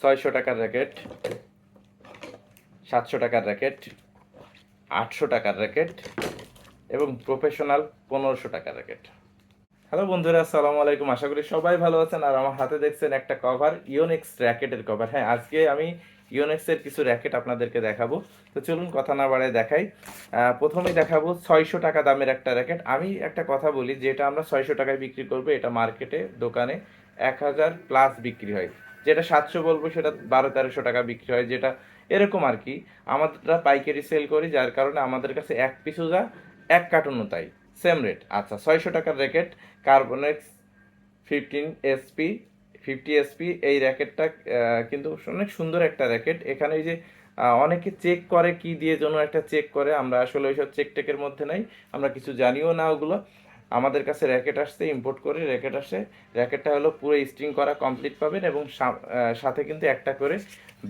ছয়শো টাকার র্যাকেট সাতশো টাকার র্যাকেট আটশো টাকার র্যাকেট এবং প্রফেশনাল পনেরোশো টাকার র্যাকেট হ্যালো বন্ধুরা, আসসালামু আলাইকুম। আশা করি সবাই ভালো আছেন আর আমার হাতে দেখছেন একটা কভার ইওনেক্স র্যাকেটের কভার হ্যাঁ আজকে আমি ইওনেক্সের কিছু র্যাকেট আপনাদেরকে দেখাবো। তো চলুন কথা না বাড়ায় দেখাই। প্রথমেই দেখাবো ছয়শো টাকা দামের একটা র্যাকেট আমি একটা কথা বলি, যেটা আমরা ছয়শো টাকায় বিক্রি করব, এটা মার্কেটে দোকানে এক হাজার প্লাস বিক্রি হয়। যেটা সাতশো বলব, সেটা বারো, তেরোশো টাকা বিক্রি হয়, যেটা এরকম আর কি। আমরা পাইকারি সেল করি, যার কারণে আমাদের কাছে এক পিছু যা এক কার্টুনও তাই। সেম রেট আচ্ছা ছয়শো টাকার racket Carbonex fifteen SP fifty SP এই র্যাকেটটা কিন্তু অনেক সুন্দর একটা র্যাকেট এখানে এই যে অনেকে চেক করে কি দিয়ে যেন একটা চেক করে, আমরা আসলে ওইসব চেক টেকের মধ্যে নাই, আমরা কিছু জানিও না ওগুলো। আমাদের কাছে র্যাকেট আসছে ইম্পোর্ট করে র্যাকেট আসে। র্যাকেটটা হলো পুরো স্ট্রিং করা কমপ্লিট পাবেন এবং সাথে কিন্তু একটা করে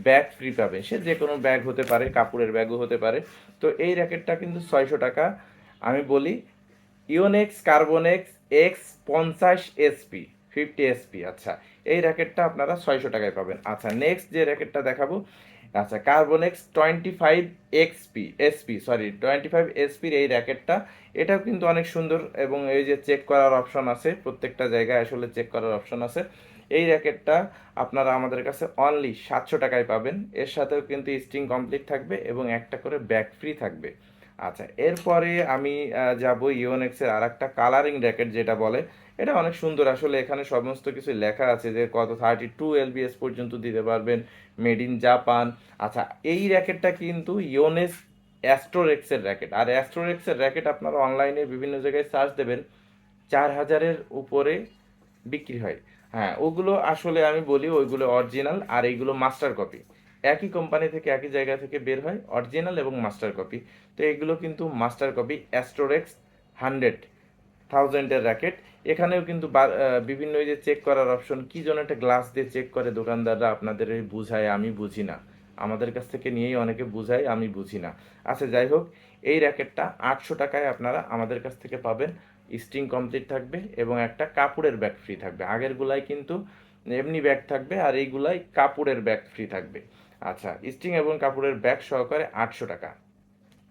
ব্যাগ ফ্রি পাবে সে যে কোনো ব্যাগ হতে পারে, কাপড়ের ব্যাগও হতে পারে। তো এই র্যাকেটটা কিন্তু ছয়শো টাকা। আমি বলি ইওনেক্স কার্বনেক্স এক্স পঞ্চাশ এসপি ফিফটি এসপি আচ্ছা। এই র্যাকেটটা আপনারা ছয়শো টাকায় পাবেন। আচ্ছা নেক্সট যে র্যাকেটটা দেখাবো আচ্ছা carbon X twenty five XP SP sorry twenty five এসপির এই র্যাকেটটা এটাও কিন্তু অনেক সুন্দর এবং এই যে চেক করার অপশন আছে, প্রত্যেকটা জায়গায় আসলে চেক করার অপশন আছে। এই র্যাকেটটা আপনারা আমাদের কাছে অনলি সাতশো টাকায় পাবেন। এর সাথেও কিন্তু স্টিং কমপ্লিট থাকবে এবং একটা করে ব্যাক ফ্রি থাকবে। আচ্ছা এরপরে আমি যাব ইওনেক্সের আর একটা কালারিং র্যাকেট যেটা বলে। এটা অনেক সুন্দর, আসলে এখানে সমস্ত কিছু লেখা আছে যে কত থার্টি টু এলবিএস পর্যন্ত দিতে পারবেন মেড ইন জাপান আচ্ছা এই র্যাকেটটা কিন্তু ইওনেস অ্যাস্ট্রোরেক্সের র্যাকেট আর অ্যাস্ট্রোরেক্সের র্যাকেট আপনারা অনলাইনে বিভিন্ন জায়গায় সার্চ দেবেন, চার হাজারের উপরে বিক্রি হয়। হ্যাঁ ওগুলো আসলে আমি বলি, ওইগুলো অরিজিনাল আর এইগুলো মাস্টার কপি একই কোম্পানি থেকে একই জায়গা থেকে বের হয় অরিজিনাল এবং মাস্টার কপি তো এগুলো কিন্তু মাস্টার কপি অ্যাস্ট্রোরেক্স হান্ড্রেড থাউজেন্ডের র্যাকেট এখানেও কিন্তু বিভিন্ন যে চেক করার অপশন কি যেন একটা গ্লাস দিয়ে চেক করে দোকানদাররা আপনাদের বুঝায়, আমি বুঝি না। আমাদের কাছ থেকে নিয়েই অনেকে বুঝায়, আমি বুঝি না। আচ্ছা যাই হোক, এই র্যাকেটটা আটশো টাকায় আপনারা আমাদের কাছ থেকে পাবেন। স্ট্রিং কমপ্লিট থাকবে এবং একটা কাপড়ের ব্যাগ ফ্রি থাকবে। আগের গুলাই কিন্তু এমনি ব্যাগ থাকবে আর এইগুলাই কাপড়ের ব্যাগ ফ্রি থাকবে। আচ্ছা স্টিং এবং কাপড়ের ব্যাগ সহকারে আটশো টাকা।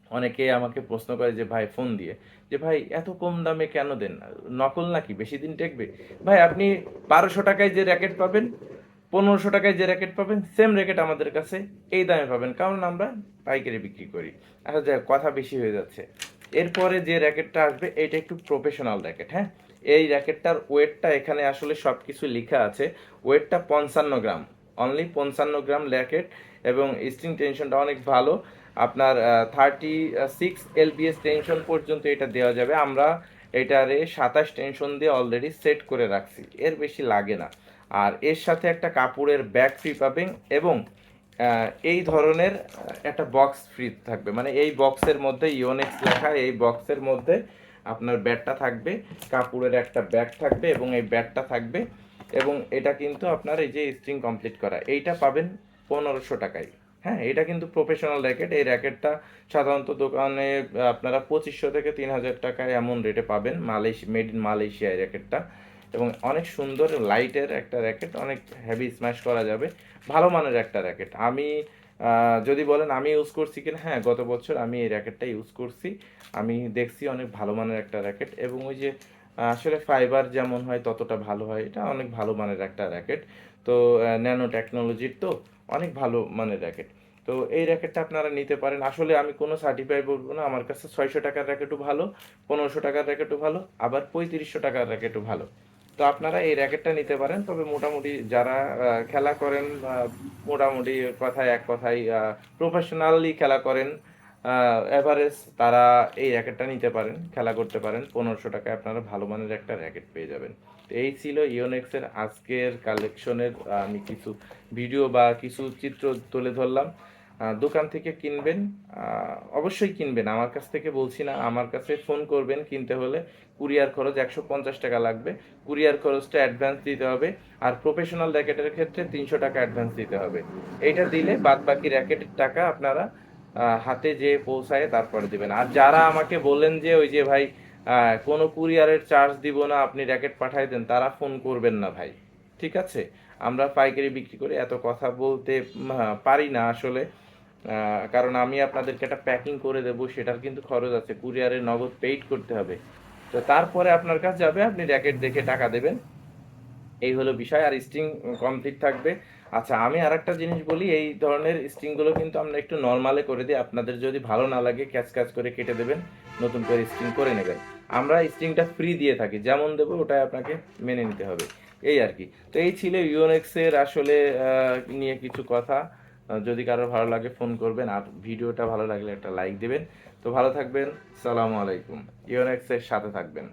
অনেকে আমাকে প্রশ্ন করে যে, ভাই ফোন দিয়ে। যে, ভাই, এত কম দামে কেন দেন নকল নাকি? বেশি দিন টেকবে? ভাই, আপনি বারোশো টাকায় যে র্যাকেট পাবেন, পনেরোশো টাকায় যে র্যাকেট পাবেন সেম র্যাকেট আমাদের কাছে, এই দামে পাবেন। কারণ আমরা পাইকারি বিক্রি করি। আচ্ছা যাই কথা বেশি হয়ে যাচ্ছে। এরপরে যে র্যাকেটটা আসবে এটা একটু প্রফেশনাল র্যাকেট হ্যাঁ? এই র্যাকেটটার ওয়েটটা এখানে আসলে সব কিছু লেখা আছে। ওয়েটটা পঞ্চান্ন গ্রাম। অনলি পঞ্চান্ন গ্রাম ল্যাকেট এবং স্ট্রিং টেনশনটা অনেক ভালো। আপনার থার্টি সিক্স এলবিএস টেনশন পর্যন্ত এটা দেওয়া যাবে। আমরা এটারে সাতাশ টেনশন দিয়ে অলরেডি সেট করে রাখছি। এর বেশি লাগে না। আর এর সাথে একটা কাপড়ের ব্যাগ ফ্রি পাবেন এবং এই ধরনের একটা বক্স ফ্রি থাকবে। মানে এই বক্সের মধ্যে ইওনেক্স লেখা, এই বক্সের মধ্যে আপনার ব্যাটটা থাকবে। কাপড়ের একটা ব্যাগ থাকবে এবং এই ব্যাটটা থাকবে। এবং এটা কিন্তু আপনার এই যে স্ট্রিং কমপ্লিট করা, এইটা পাবেন পনেরোশো টাকায়। হ্যাঁ এটা কিন্তু প্রফেশনাল র্যাকেট এই র্যাকেটটা সাধারণত দোকানে আপনারা পঁচিশশো থেকে তিন হাজার টাকায় এমন রেটে পাবেন মালয়েশিয়া মেড ইন মালয়েশিয়া র্যাকেটটা এবং অনেক সুন্দর লাইটের একটা র্যাকেট অনেক হেভি স্ম্যাশ করা যাবে। ভালো মানের একটা র্যাকেট আমি যদি বলেন আমি ইউজ করছি কিনা হ্যাঁ গত বছর আমি এই র্যাকেটটা ইউজ করছি। আমি দেখছি অনেক ভালো মানের একটা র্যাকেট এবং ওই যে আসলে ফাইবার যেমন হয়, ততটা ভালো হয়। এটা অনেক ভালো মানের একটা র্যাকেট তো ন্যানো টেকনোলজির তো অনেক ভালো মানের র্যাকেট তো, এই র্যাকেটটা আপনারা নিতে পারেন। আসলে আমি কোনো সার্টিফাই বলব না। আমার কাছে ছয়শো টাকার র্যাকেটও ভালো, পনেরোশো টাকার র্যাকেটও ভালো, আবার পঁয়ত্রিশশো টাকার র্যাকেটও ভালো। তো, আপনারা এই র্যাকেটটা নিতে পারেন। তবে মোটামুটি যারা খেলা করেন মোটামুটি কথায় এক কথায় প্রফেশনালি খেলা করেন এভারেজ তারা এই র্যাকেটটা নিতে পারেন, খেলা করতে পারেন। পনেরোশো টাকায় আপনারা ভালো মানের একটা র্যাকেট পেয়ে যাবেন। তো এই ছিল ইওনেক্সের আজকের কালেকশনের আমি কিছু ভিডিও বা কিছু চিত্র তুলে ধরলাম। দোকান থেকে কিনবেন অবশ্যই কিনবেন। আমার কাছ থেকে বলছি না, আমার কাছে ফোন করবেন কিনতে হলে। কুরিয়ার খরচ একশো পঞ্চাশ টাকা লাগবে। কুরিয়ার খরচটা অ্যাডভান্স দিতে হবে। আর প্রফেশনাল র্যাকেটের ক্ষেত্রে তিনশো টাকা অ্যাডভান্স দিতে হবে। এইটা দিলে বাদ বাকি র্যাকেটের টাকা আপনারা হাতে যেয়ে পৌঁছায় তারপরে দিবেন। আর যারা আমাকে বললেন যে ওই যে ভাই কোনো কুরিয়ারের চার্জ দিব না, আপনি র্যাকেট পাঠাই দেন, তারা ফোন করবেন না ভাই। ঠিক আছে? আমরা পাইকারি বিক্রি করে, এত কথা বলতে পারি না আসলে। কারণ আমি আপনাদেরকে একটা প্যাকিং করে দেবো, সেটার কিন্তু খরচ আছে। কুরিয়ারে নগদ পেইড করতে হবে। তো তারপরে আপনার কাছে যাবে, আপনি র্যাকেট দেখে টাকা দেবেন। এই হলো বিষয়। আর স্ট্রিং কমপ্লিট থাকবে। আচ্ছা আমি আর একটা জিনিস বলি, এই ধরনের স্ট্রিংগুলো কিন্তু আমরা একটু নর্মালে করে দিই। আপনাদের যদি ভালো না লাগে ক্যাচ ক্যাচ করে কেটে দেবেন, নতুন করে স্ট্রিং করে নেবেন। আমরা স্ট্রিংটা ফ্রি দিয়ে থাকি, যেমন দেবো ওটাই আপনাকে মেনে নিতে হবে। এই আর কি। তো এই ছিল ইউনেক্সের আসলে নিয়ে কিছু কথা। যদি কারও ভালো লাগে ফোন করবেন, আর ভিডিওটা ভালো লাগলে একটা লাইক দেবেন। তো ভালো থাকবেন, সালামু আলাইকুম। ইউনেক্সের সাথে থাকবেন।